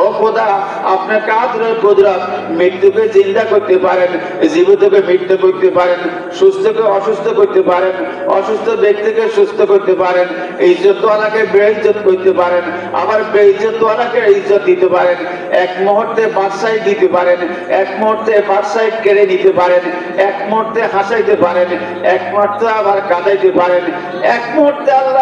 ও খোদা আপনি কাদরে কুদরত। মৃত্যুকে করতে পারেন, জীবিতকে মৃত্যু করতে পারেন, সুস্থকে অসুস্থ করতে পারেন, অসুস্থ ব্যক্তিকে সুস্থ করতে পারেন, ইজ্জতওয়ালাকে বেইজ্জত করতে পারেন, আবার বেইজ্জতওয়ালাকে ইজ্জত দিতে পারেন। এক মুহূর্তে বাদশাহী দিতে পারেন, এক মুহূর্তে বাদশাহী কেড়ে নিতে পারেন, এক মুহূর্তে হাসাইতে পারেন, এক মুহূর্তে আবার কাঁদাইতে পারেন, এক মুহূর্তে আল্লাহ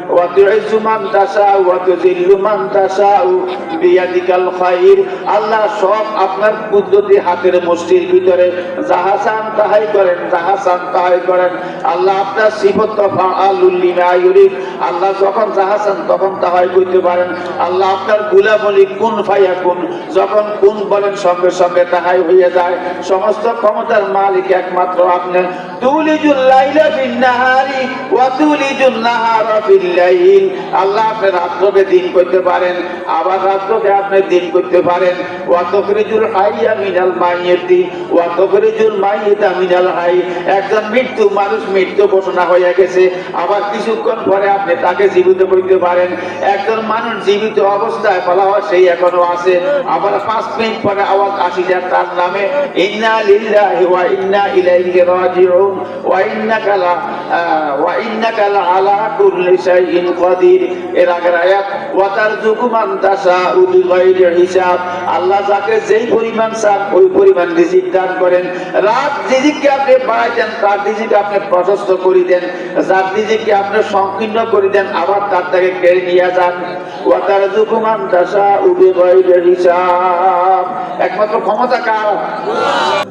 তাশা ওয়াতুজিল্লু মান তাশা বিয়াদিকাল খায়র আল্লাহ সব আপনার কুদরতি হাতের মুষ্টির ভিতরে যাহা চান তাহাই করেন, যাহা চান তাহাই করেন। আল্লাহ আপনার সিফত ফাআলুল লিমা আল্লাহ যখন যাহা তখন তাহাই করতে পারেন। আল্লাহ আপনার গুলাবলি কোন ফাইয়া কোন, যখন কোন বলেন সঙ্গে সঙ্গে তাহাই হয়ে যায়। সমস্ত ক্ষমতার মালিক একমাত্র আপনি। আবার একজন মৃত্যু মানুষ মৃত্যু ঘোষণা হয়ে গেছে, আবার কিছুক্ষণ পরে আপনি তাকে জীবিত করতে পারেন। একজন মানুষ জীবিত অবস্থায় বলা হয় সেই এখনও আছে। আবার পাঁচ মিনিট পরে আওয়াজ আসি যায় তার নামে, ইন্না লিল্লাহি ইন্না ইলাইহি আল্লাহ যাকে যেই পরিমাণ চান, ওই পরিমাণ দান করেন। রাত আপনি দেন তার আপনি প্রশস্ত করে দেন। যার রিজিককে আপনি সংকীর্ণ করে দেন, আবার তার থেকে কেড়ে নিয়ে যান। তাশাউ হিসাব। একমাত্র ক্ষমতা কার?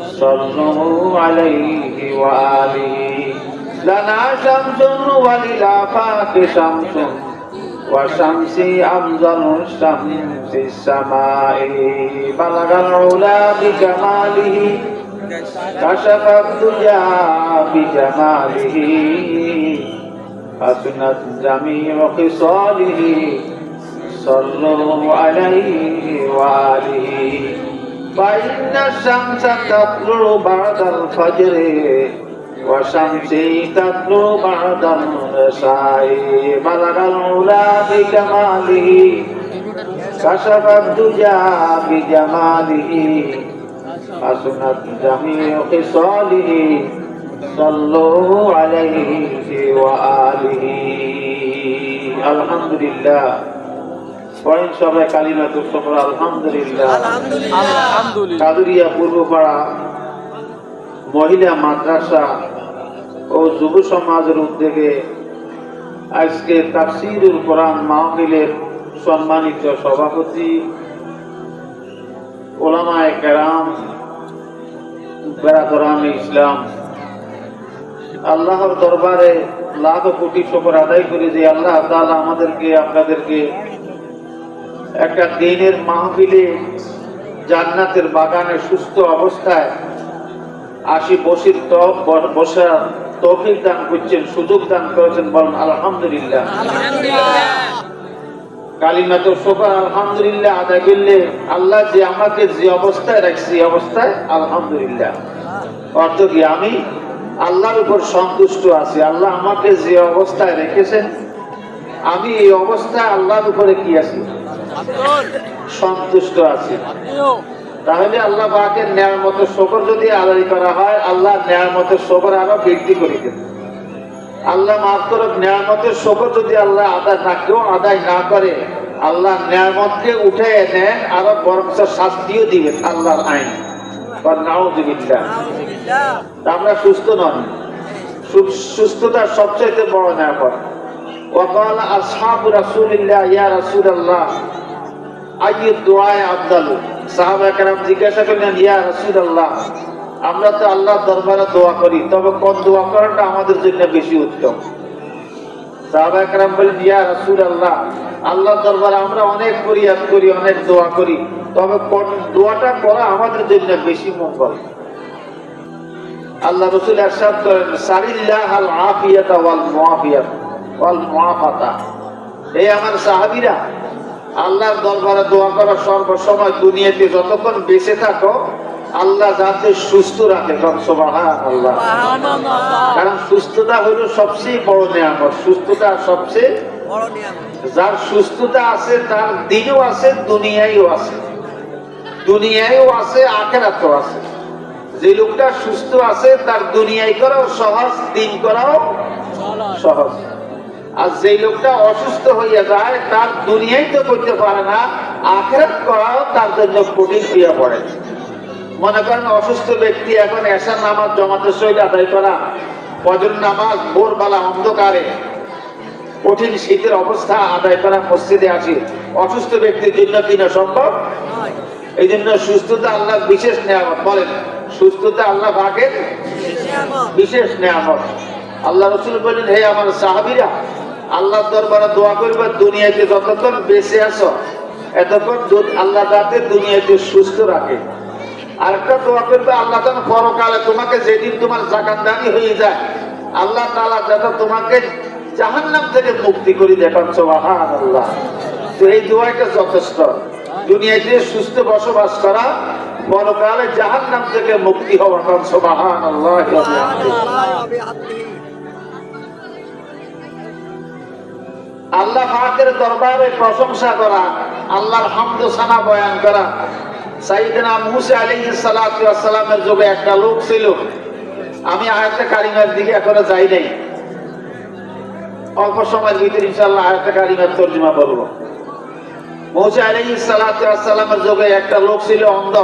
صلوا عليه وآله لنا شمس وللآفاق شمس وشمسي أفضل الشمس السماء بلغ العلا بكماله كشف الدجى بجماله حسنت جميع خصاله صلوا عليه وآله فإن الشمس تطلع بعد الفجر وشمسي تطلع بعد العشاء بلغ العلا بكماله كشف الدجى بجماله حسنت جميع خصاله صلوا عليه وآله الحمد لله পড়েন সবাই কালিমা তোমরা আলহামদুলিল্লাহ। আলহামদুলিল্লাহ। কাদুরিয়া পূর্বপাড়া মহিলা মাদ্রাসা ও যুব সমাজের উদ্যোগে আজকে তাফসিরুল কোরআন মাহফিলের সম্মানিত সভাপতি ওলামায়ে কেরাম ইসলাম। আল্লাহর দরবারে লাখ কোটি শকর আদায় করে যে আল্লাহ তাআলা আমাদেরকে আপনাদেরকে একটা দিনের মাহফিলে জান্নাতের বাগানে সুস্থ অবস্থায় আসি বসির তপ বসার তৌফিক দান করছেন সুযোগ দান করেছেন বলেন আলহামদুলিল্লাহ। কালিমাত শোকর আলহামদুলিল্লাহ আদায় করলে আল্লাহ যে আমাকে যে অবস্থায় রাখছি অবস্থায় আলহামদুলিল্লাহ। অর্থ কি আমি আল্লাহর উপর সন্তুষ্ট আছি আল্লাহ আমাকে যে অবস্থায় রেখেছেন আমি এই অবস্থায় আল্লাহর উপরে কি আছি? সন্তুষ্ট আছি আপনিও তাহলে আল্লাহ পাকের ন্যায় মতো শকর যদি আদায় করা হয় আল্লাহ ন্যায় মতো শকর আরো বৃদ্ধি করে দেন আল্লাহ মাফ করুক নিয়ামতের শকর যদি আল্লাহ আদায় না কেউ আদায় না করে আল্লাহ নিয়ামতকে উঠে নেন আরো বরং শাস্তিও দিবেন আল্লাহর আইন নাউজুবিল্লাহ আমরা সুস্থ নন সু- সুস্থতার সবচাইতে বড় নিয়ামত وقال أصحاب رسول الله يا رسول الله দোয়ায় সাহাবা জিজ্ঞাসা করলেন, ইয়া আমরা তো দরবারে দোয়া করি, তবে কোন দোয়া করাটা আমাদের জন্য বেশি উত্তম? সাহাবা বলেন ইয়া আল্লাহ দরবারে আমরা অনেক ফরিয়াদ করি, অনেক দোয়া করি, তবে কোন দোয়াটা করা আমাদের জন্য বেশি মঙ্গল? আল্লাহ রসুল এরশাদ করেন সারিল্লাহ আল আফিয়াতা ওয়াল মুআফিয়াত, ওয়াল মুআফাতা। এই আমার সাহাবীরা আল্লাহর দরবারে দোয়া করার সর্বসময় দুনিয়াতে যতক্ষণ বেঁচে থাকো আল্লাহ যাতে সুস্থ রাখে। আল্লাহ কারণ সুস্থতা হলো সবচেয়ে বড় নিয়ামত। সুস্থতা সবচেয়ে যার সুস্থতা আছে তার দিনও আছে দুনিয়ায়ও আছে। দুনিয়ায়ও আছে আখেরাতও আছে। যে লোকটা সুস্থ আছে তার দুনিয়ায় করাও সহজ দিন করাও সহজ। আর যে লোকটা অসুস্থ হইয়া যায় তার দুনিয়ায় তো করতে পারে না আখেরাত করাও তার জন্য কঠিন হইয়া পড়ে। মনে করেন অসুস্থ ব্যক্তি এখন এসার নামাজ জমাতের সহিত আদায় করা ফজর নামাজ ভোরবেলা অন্ধকারে কঠিন শীতের অবস্থা আদায় করা মসজিদে আছে অসুস্থ ব্যক্তির জন্য কিনা সম্ভব? এই জন্য সুস্থতা আল্লাহ বিশেষ নেয়ামত। বলেন সুস্থতা আল্লাহ ভাগের বিশেষ নেয়ামত। আল্লাহ রসুল বলেন হে আমার সাহাবিরা আল্লাহ দরবারে দোয়া করবে, দুনিয়াতে যতক্ষণ বেঁচে আছো, এতক্ষণ আল্লাহ যাতে দুনিয়াতে সুস্থ রাখে। আরেকটা দোয়া করবে, আল্লাহ যেন পরকালে তোমাকে যেদিন তোমার জাকানদানি হয়ে যায়, আল্লাহ তাআলা যাতে তোমাকে জাহান্নাম থেকে মুক্তি করে দেখান সোহান আল্লাহ তো এই দোয়াটা যথেষ্ট। দুনিয়াতে সুস্থ বসবাস করা, পরকালে জাহান্নাম থেকে মুক্তি হওয়া কারণ সোহান আল্লাহ আল্লাহ পাকের দরবারে প্রশংসা করা, আল্লাহর হামদ সানা বয়ান করা। সাইদিনা মুসা আলাইহিস সালাতু ওয়াস সালামের যুগে একটা লোক ছিল। আমি আয়াতে কারিমের দিকে এখনও যাই নাই। অল্প সময়ের ভিতরে ইনশাআল্লাহ আয়াতে কারিমার তর্জমা করব মুসা আলাইহিস সালাতু ওয়াস সালামের যুগে একটা লোক ছিল অন্ধ।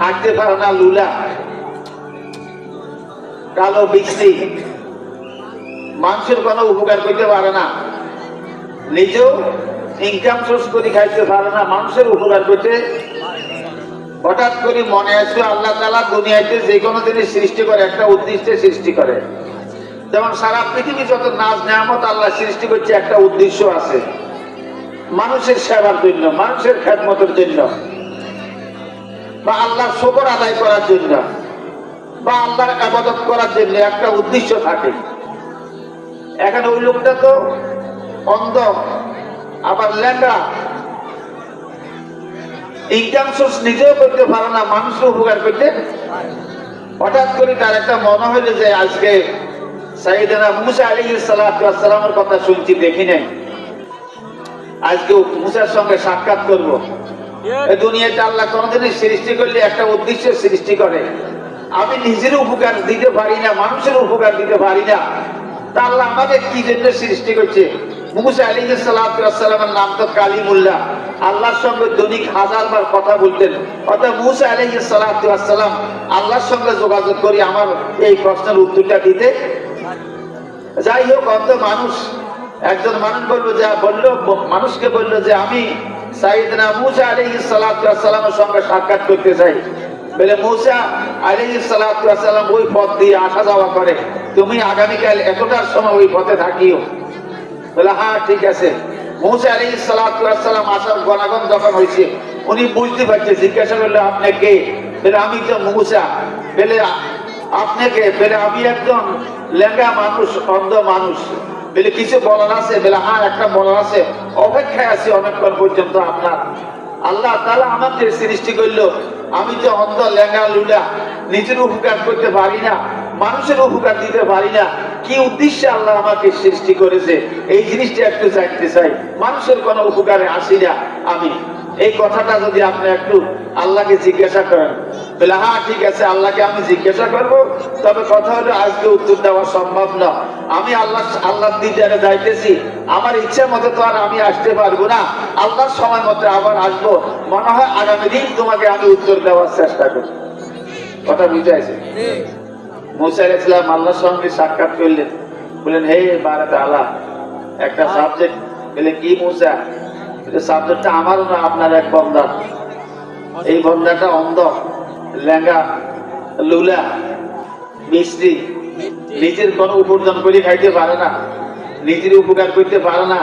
হাঁটতে পারে না, লুলা। কালো বৃষ্টি মানুষের কোনো উপকার করতে পারে না। নিজেও ইনকাম সোর্স করে খাইতে পারে না, মানুষের উপকার করতে। হঠাৎ করে মনে আসবে আল্লাহ তালা দুনিয়াতে যে কোনো জিনিস সৃষ্টি করে, একটা উদ্দেশ্যে সৃষ্টি করে। যেমন সারা পৃথিবী যত নাচ নেয়ামত আল্লাহ সৃষ্টি করছে, একটা উদ্দেশ্য আছে। মানুষের সেবার জন্য, মানুষের খেদমতের জন্য। বা আল্লাহর শকর আদায় করার জন্য। বা আল্লাহর আবাদত করার জন্য একটা উদ্দেশ্য থাকে। এখানে ওই লোকটা তো অন্ধ, আবার ল্যাংড়া। ইনকাম নিজেও করতে পারে না মানুষের উপকার করতে হঠাৎ করে তার একটা মনে হইল যে আজকে সাইদানা মুসা আলী সালামের কথা শুনছি, দেখি নাই। আজকে মুসার সঙ্গে সাক্ষাৎ করব। দুনিয়াতে আল্লাহ কোনদিনই সৃষ্টি করলে একটা উদ্দেশ্য সৃষ্টি করে। আমি নিজের উপকার দিতে পারি না, মানুষের উপকার দিতে পারি না। আল্লাহ আমাকে কি জন্য সৃষ্টি করছে? মুসা নাম তো আল্লাহর সঙ্গে দৈনিক হাজার বার কথা বলতেন। মুসা আল্লাহর সঙ্গে যোগাযোগ করি আমার এই প্রশ্নের উত্তরটা দিতে। যাই হোক মানুষ, একজন মানুষ বলল যে, বলল, মানুষকে বলল যে, আমি মুসা সঙ্গে সাক্ষাৎ করতে চাই। বলে, মুসা ওই পথ দিয়ে আসা যাওয়া করে। তুমি আগামীকাল এতটার সময় ওই পথে থাকিও? বলে হ্যাঁ ঠিক আছে। মৌসা আলী সালাম আসার গণাগণ যখন হয়েছে, উনি বুঝতে পারছে, জিজ্ঞাসা করলে, আপনি কে? বলে, আমি তো মৌসা। বলে আপনাকে বলে, আমি একজন লেঙ্গা মানুষ, অন্ধ মানুষ। বলে, কিছু বলার আছে? বলে হ্যাঁ একটা বলার আছে। অপেক্ষায় আছি অনেকক্ষণ পর্যন্ত আপনার। আল্লাহ তালা আমাকে সৃষ্টি করল, আমি যে অন্ধ লেঙ্গা লুলা নিজের উপকার করতে পারি না। মানুষের উপকার দিতে পারি না। কি উদ্দেশ্যে আল্লাহ আমাকে সৃষ্টি করেছে? এই জিনিসটা একটু জানতে চাই। মানুষের কোনো উপকারে আসি না আমি। এই কথাটা যদি আপনি একটু আল্লাহকে জিজ্ঞাসা করেন, বলে হ্যাঁ ঠিক আছে, আল্লাহকে আমি জিজ্ঞাসা করব। তবে কথা হলো, আজকে উত্তর দেওয়া সম্ভব না। আমি আল্লাহ আল্লাহ দিদারে যাইতেছি। আমার ইচ্ছা মতো তো আর আমি আসতে পারব না। আল্লাহর সময় মতো আবার আসব। মনে হয় আগামী দিন তোমাকে আমি উত্তর দেওয়ার চেষ্টা করি কথা বুঝাইছে মুসা ইসলাম আল্লাহর সঙ্গে সাক্ষাৎ করলেন। বললেন হে বারাত আল্লাহ একটা সাবজেক্ট বলে কি মুসা? সাবজেক্টটা আমারও না আপনার এক বন্দা। এই বন্দাটা অন্ধ লেঙ্গা লুলা মিষ্টি। নিজের কোনো উপার্জন করে খাইতে পারে না। নিজের উপকার করতে পারে না।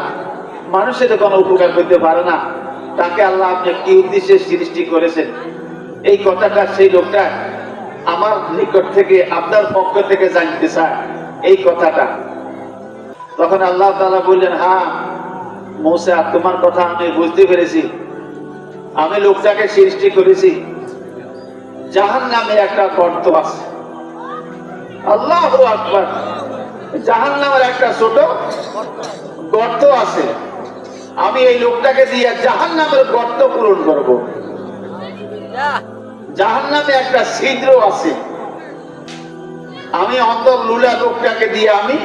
মানুষের কোনো উপকার করতে পারে না। তাকে আল্লাহ আপনি কি উদ্দেশ্যে সৃষ্টি করেছেন? এই কথাটা সেই লোকটা আমার নিকট থেকে, আপনার পক্ষ থেকে জানতে চায় এই কথাটা। তখন আল্লাহ তাআলা বললেন হ্যাঁ মৌসা, তোমার কথা আমি বুঝতে পেরেছি। আমি লোকটাকে সৃষ্টি করেছি। জাহান নামে একটা গর্ত আছে। আল্লাহ আকবর। জাহান নামের একটা ছোট গর্ত আছে। আমি এই লোকটাকে দিয়ে জাহান নামের গর্ত পূরণ করব। জাহান নামে একটা ছিদ্র আছে। আমি অন্তর লুলা লোকটাকে দিয়ে আমি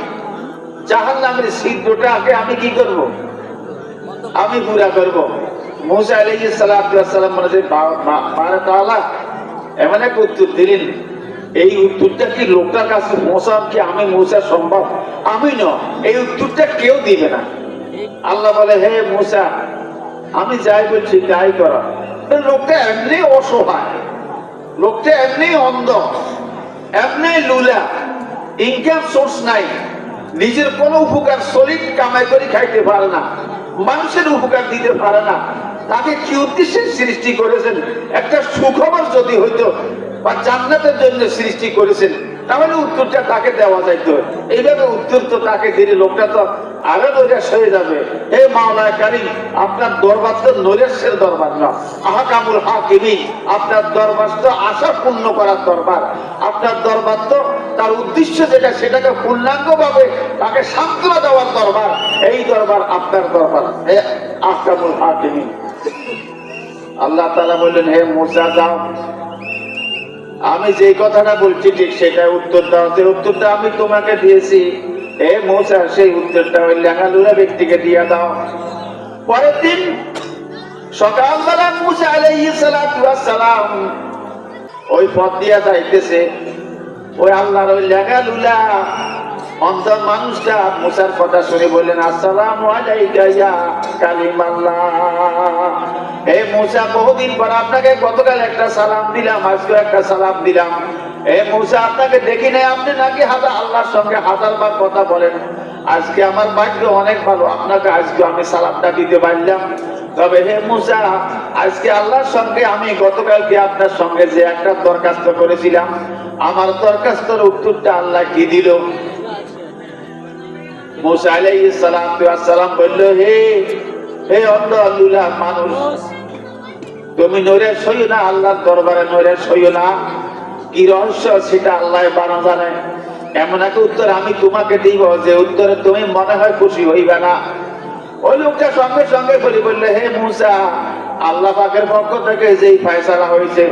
জাহান নামের ছিদ্রটাকে আমি কি করব? আমি পুরা করব। মুসা সালাম এমন এক উত্তর দিলেন, এই উত্তরটা কি লোকটার কাছে পৌঁছা কি আমি মৌসা সম্ভব? আমি ন এই উত্তরটা কেউ দিবে না। আল্লাহ বলে, হে মুসা, আমি যাই বলছি, তাই করা। লোকটা এমনি অসহায়। লোকটা এমনি অন্ধ, এমনি লুলা ইনকাম সোর্স নাই, নিজের কোনো উপকার সলিড কামাই করে খাইতে পারে না, মানুষের উপকার দিতে পারে না। তাকে কি উদ্দেশ্যে সৃষ্টি করেছেন? একটা সুখবর যদি হইতো বা জান্নাতের জন্য সৃষ্টি করেছেন, তাহলে উত্তরটা তাকে দেওয়া যাইতো। এইভাবে উত্তর তো তাকে দিলে লোকটা তো আরও নৈরাশ হয়ে যাবে। হে মাওলায় কারিম আপনার দরবার তো নৈরাশ্যের দরবার না। আহাকামুল হাকিমি, আপনার দরবার তো আশা পূর্ণ করার দরবার। আপনার দরবার তো তার উদ্দেশ্য যেটা, সেটাকে পূর্ণাঙ্গ ভাবে তাকে সান্ত্বনা দেওয়ার দরবার। এই দরবার আপনার দরবার। হে আহকামুল হাকিমি। আল্লাহ তাআলা বললেন, হে মুসা, যাও। আমি যে কথাটা বলছি ঠিক সেটা উত্তর দাও। যে উত্তরটা আমি তোমাকে দিয়েছি এ মৌসা সেই উত্তরটা ওই লেখালুরা ব্যক্তিকে দিয়ে দাও। পরের দিন সকালবেলা মুসা আলাইহিস সালাম ওই পথ দিয়া যাইতেছে। ওই আল্লাহর ওই লেখালুলা অন্ধ মানুষটা মুসার কথা শুনে বললেন, আসসালামু হে মুসা, বহুদিন পর আপনাকে গতকাল একটা সালাম দিলাম আজকে একটা সালাম দিলাম। আপনাকে দেখি নাই আপনি নাকি হাজার আল্লাহর সঙ্গে হাজার বার কথা বলেন। আজকে আমার ভাগ্য অনেক ভালো, আপনাকে আজকে আমি সালামটা দিতে পারলাম। তবে হে মুসা, আজকে আল্লাহর সঙ্গে আমি গতকালকে আপনার সঙ্গে যে একটা দরখাস্ত করেছিলাম, আমার দরখাস্তর উত্তরটা আল্লাহ কি দিল? মুসা আলাইহিস সালাম বলল, হে হে লুলা মানুষ, তুমি নৈরাশ সইও না, আল্লাহর দরবারে নৈরাশ সইও না। কি রহস্য সেটা আল্লাহ বানা জানে এমন একটা উত্তর আমি তোমাকে দিব যে উত্তরে তুমি মনে হয় খুশি হইবে না। ওই লোকটা সঙ্গে সঙ্গে বলি বললে হে মুসা আল্লাহ পাকের পক্ষ থেকে যেই ফয়সালা হয়েছে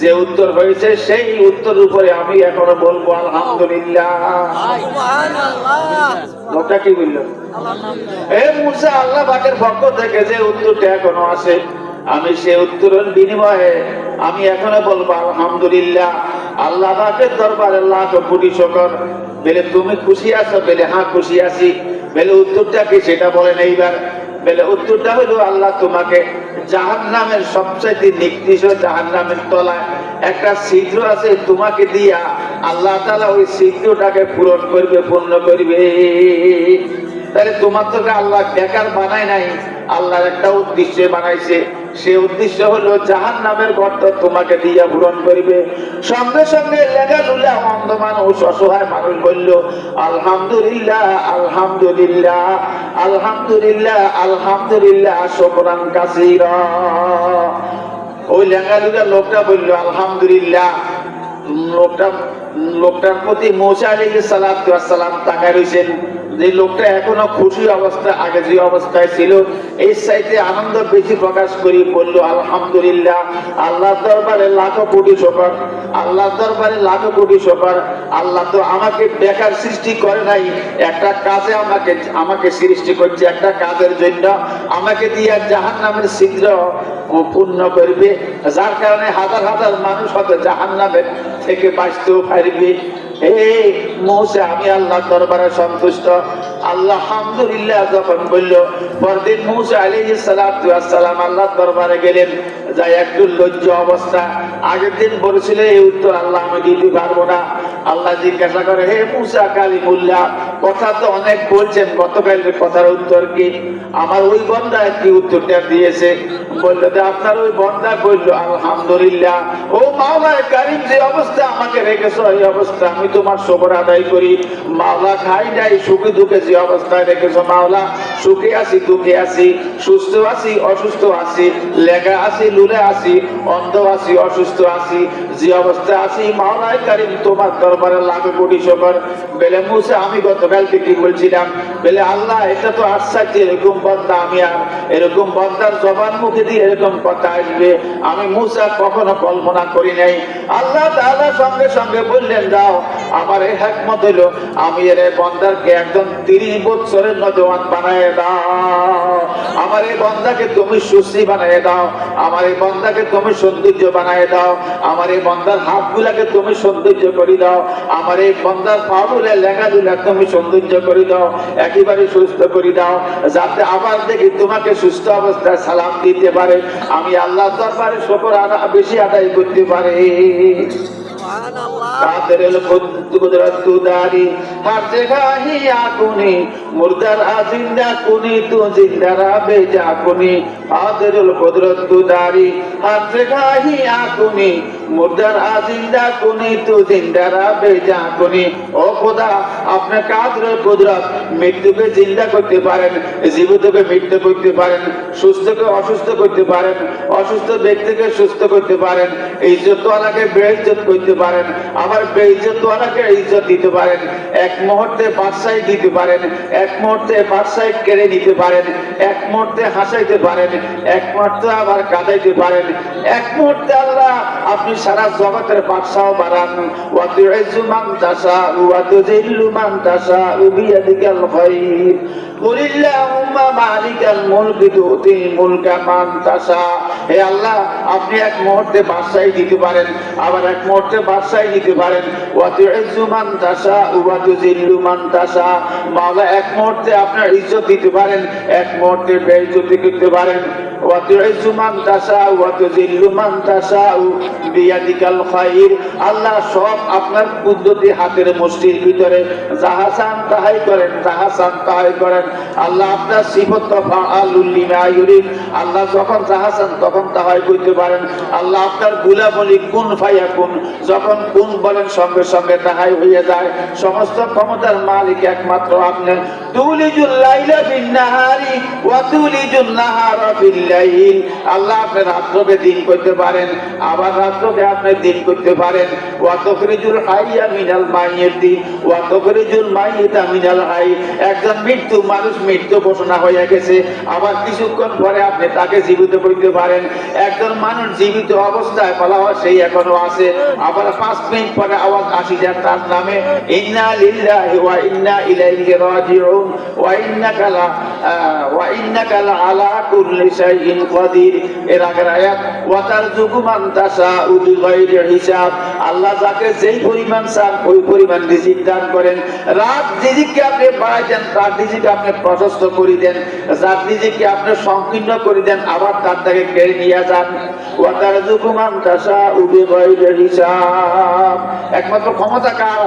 যে উত্তর হয়েছে সেই উত্তর উপরে আমি এখনও বলব আলহামদুলিল্লাহ। লোকটা কি বলল? এ মুসা আল্লাহ পাকের পক্ষ থেকে যে উত্তরটা এখনও আসে আমি সে উত্তরের বিনিময়ে আমি এখনও বলব আলহামদুলিল্লাহ। আল্লাহ পাকের দরবারে লাখ কোটি শকর। বেলে, তুমি খুশি আছো? বেলে হ্যাঁ খুশি আছি। বেলে, উত্তরটা কি? সেটা বলেন এইবার। বেলে, উত্তরটা হলো আল্লাহ তোমাকে জাহান নামের সবচাইতে নিকৃষ্ট জাহান নামের তলায় একটা ছিদ্র আছে তোমাকে দিয়া আল্লাহ তালা ওই ছিদ্রটাকে পূরণ করবে, পূর্ণ করবে। তাহলে তোমার তোকে আল্লাহ বেকার বানায় নাই, আল্লাহর একটা উদ্দেশ্যে বানাইছে। সে উদ্দেশ্য হলো জাহান নামের গর্ত তোমাকে দিয়া পূরণ করিবে। সঙ্গে সঙ্গে লেগা লুলা অন্ধ মানুষ, অসহায় মানুষ বলল, আলহামদুলিল্লাহ আলহামদুলিল্লাহ আলহামদুলিল্লাহ আলহামদুলিল্লাহ, শোকরান কাসিরা। ওই লেঙ্গা লুলা লোকটা বলল, আলহামদুলিল্লাহ। লোকটা, লোকটার প্রতি মৌসা আলী সালাম তাকায় রয়েছেন যে লোকটা এখনও খুশি অবস্থা, আগে যে অবস্থায় ছিল এই সাইতে আনন্দ বেশি প্রকাশ করি বলল, আলহামদুলিল্লাহ আল্লাহ দরবারে লাখো কোটি শকর আল্লাহ দরবারে লাখো কোটি শকর আল্লাহ তো আমাকে বেকার সৃষ্টি করে নাই, একটা কাজে আমাকে আমাকে সৃষ্টি করছে একটা কাজের জন্য, আমাকে দিয়ে জাহান নামের ছিদ্র পূর্ণ করবে, যার কারণে হাজার হাজার মানুষ হয়তো জাহান নামের থেকে বাঁচতেও পারবে। এই আমি আল্লাহ দরবারে সন্তুষ্ট। আল্লাহ হামদুলিল্লাহ যখন বলল, পরদিন মৌসা আলী সালাম আল্লাহ দরবারে গেলেন। যাই একটু লজ্জ অবস্থা। আগের দিন বলেছিল, এই উত্তর আল্লাহ আমি দিতে পারব না। আল্লাহ জিজ্ঞাসা করে, হে মুসা কালিমুল্লাহ, কথা তো অনেক বলছেন, গতকালের কথার উত্তর কি? আমার ওই বন্দা কি উত্তরটা দিয়েছে? আপনার ওই বলল, আলহামদুলিল্লাহ। ও কারিম, যে অবস্থা আমাকে রেখেছো, এই অবস্থা আমি তোমার শকর আদায় করি। মাওলা খাই সুখে দুঃখে যে অবস্থায় রেখেছো মাওলা। সুখে দুঃখে সুস্থ অসুস্থ লেখা লুলে অন্ধ অসুস্থ যে মাওলায় কারিম, তোমার দরবারে লাখো কোটি শকর। বেলে মুসে, আমি গতকালকে কি বলছিলাম বেলে, আল্লাহ, এটা তো আশ্চর্য এরকম বন্দা আমি আর এরকম বন্দার জবান মুখে দিয়ে এরকম কথা আসবে? আমি মুসা কখনো কল্পনা করি নাই। আল্লাহ তাআলা সঙ্গে সঙ্গে বললেন যাও আমার এই হ্যাকমত হইল, আমি এর এই বন্দারকে একজন তিরিশ বছরের নজওয়ান বানায় দাও। আমার এই বন্দাকে তুমি সুশ্রী বানায় দাও। আমার এই বন্দাকে তুমি সৌন্দর্য বানায় দাও। আমার এই বন্দার হাতগুলাকে তুমি সৌন্দর্য করে দাও। আমার এই বন্দার পাগুলা লেখাগুলা তুমি সৌন্দর্য করে দাও। একেবারে সুস্থ করে দাও, যাতে আবার দেখি তোমাকে সুস্থ অবস্থায় সালাম দিতে পারে। আমি আল্লাহ দরবারে শকর বেশি আদায় করতে পারে। কাদের কুদরত দারি হর জগাহি আকুনি মুর্দার আজিন্দা কুনি, তু জিন্দা রাবে জাকুনি কাদের কুদরত দারি হর জগাহি আকুনি মুর্দার আজিন্দা ইজ্জত দিতে পারেন, এক মুহূর্তে বাদশাহী দিতে পারেন, এক মুহূর্তে বাদশাহী কেড়ে নিতে পারেন, এক মুহূর্তে হাসাইতে পারেন, এক মুহূর্তে আবার কাঁদাইতে পারেন, এক মুহূর্তে আল্লাহ আপনি সারা জগতের বাদশাহ বাড়ান ওয়াতুইজু মান তাশা ওয়াতুজিল্লু মান তাশা বিয়াদিকাল খায়র قل اللهم مالك الملك تؤتي الملك من تشاء হে আল্লাহ আপনি এক মুহূর্তে বাদশাহী দিতে পারেন, আবার এক মুহূর্তে বাদশাহী দিতে পারেন। তাসা তাসা মাওলা এক মুহূর্তে আপনার ইজ্জত দিতে পারেন, এক মুহূর্তে বেইজ্জতি করতে পারেন। আল্লাহ সব আপনার কুদরতি হাতের মুষ্টির ভিতরে যাহা চান তাহাই করেন যাহা চান তাহাই করেন। আল্লাহ আপনার সিফত আল্লাহ যখন যাহা চান তখন তাহাই করতে পারেন। আল্লাহ আপনারগুলা বলি কোন ফাইয়া কোন? যখন কোন বলেন, সঙ্গে সঙ্গে তাহাই হয়ে যায়। সমস্ত ক্ষমতার মালিক একমাত্র আপনি। মানুষ মৃত্যু ঘোষণা হয়ে গেছে, আবার কিছুক্ষণ পরে আপনি তাকে জীবিত করতে পারেন। একজন মানুষ জীবিত অবস্থায় বলা হয় সেই এখনও আছে। আবার পাঁচ মিনিট পরে আওয়াজ আসি যান তার নামে, ইন্না লিল্লাহি ওয়া ইন্না ইলাইহি রাজিউন ওয়া ইন্নাকা লা ওয়া ইন্নাকা লা আলা কুল্লি শাইইন কাদির। এর আগের আয়াত, ওয়া তারযুকু মান হিসাব। আল্লাহ যাকে যেই পরিমাণ চান, ওই পরিমাণ রিজিক দান করেন। রাত রিজিককে আপনি বাড়াই দেন তার রিজিক আপনি প্রশস্ত করে দেন। যার রিজিককে আপনি সংকীর্ণ করে দেন, আবার তার থেকে কেড়ে নিয়ে যান। একমাত্র ক্ষমতা কার?